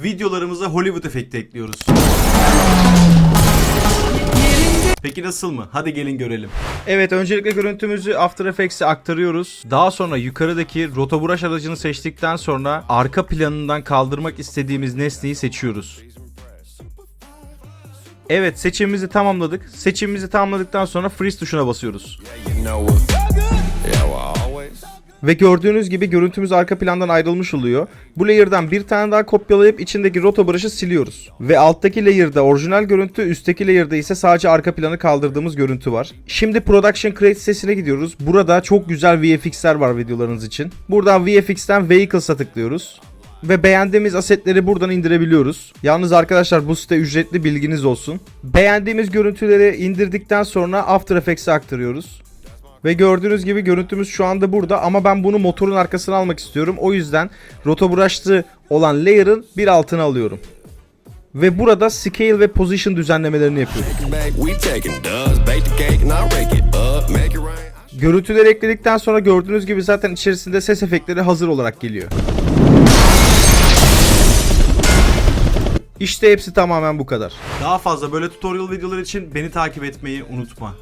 Videolarımıza Hollywood efekti ekliyoruz. Peki nasıl mı? Hadi gelin görelim. Evet öncelikle görüntümüzü After Effects'e aktarıyoruz. Daha sonra yukarıdaki rotobrush aracını seçtikten sonra arka planından kaldırmak istediğimiz nesneyi seçiyoruz. Evet seçimimizi tamamladık. Seçimimizi tamamladıktan sonra freeze tuşuna basıyoruz. You know Ve gördüğünüz gibi görüntümüz arka plandan ayrılmış oluyor. Bu layer'dan bir tane daha kopyalayıp içindeki roto brush'ı siliyoruz. Ve alttaki layer'da orijinal görüntü, üstteki layer'da ise sadece arka planı kaldırdığımız görüntü var. Şimdi Production Create sitesine gidiyoruz. Burada çok güzel VFX'ler var videolarınız için. Buradan VFX'ten Vehicles'a tıklıyoruz. Ve beğendiğimiz asetleri buradan indirebiliyoruz. Yalnız arkadaşlar bu site ücretli bilginiz olsun. Beğendiğimiz görüntüleri indirdikten sonra After Effects'e aktarıyoruz. Ve gördüğünüz gibi görüntümüz şu anda burada ama ben bunu motorun arkasına almak istiyorum. O yüzden rotobrush'lı olan layer'ın bir altına alıyorum. Ve burada scale ve position düzenlemelerini yapıyorum. Görüntüleri ekledikten sonra gördüğünüz gibi zaten içerisinde ses efektleri hazır olarak geliyor. İşte hepsi tamamen bu kadar. Daha fazla böyle tutorial videolar için beni takip etmeyi unutma.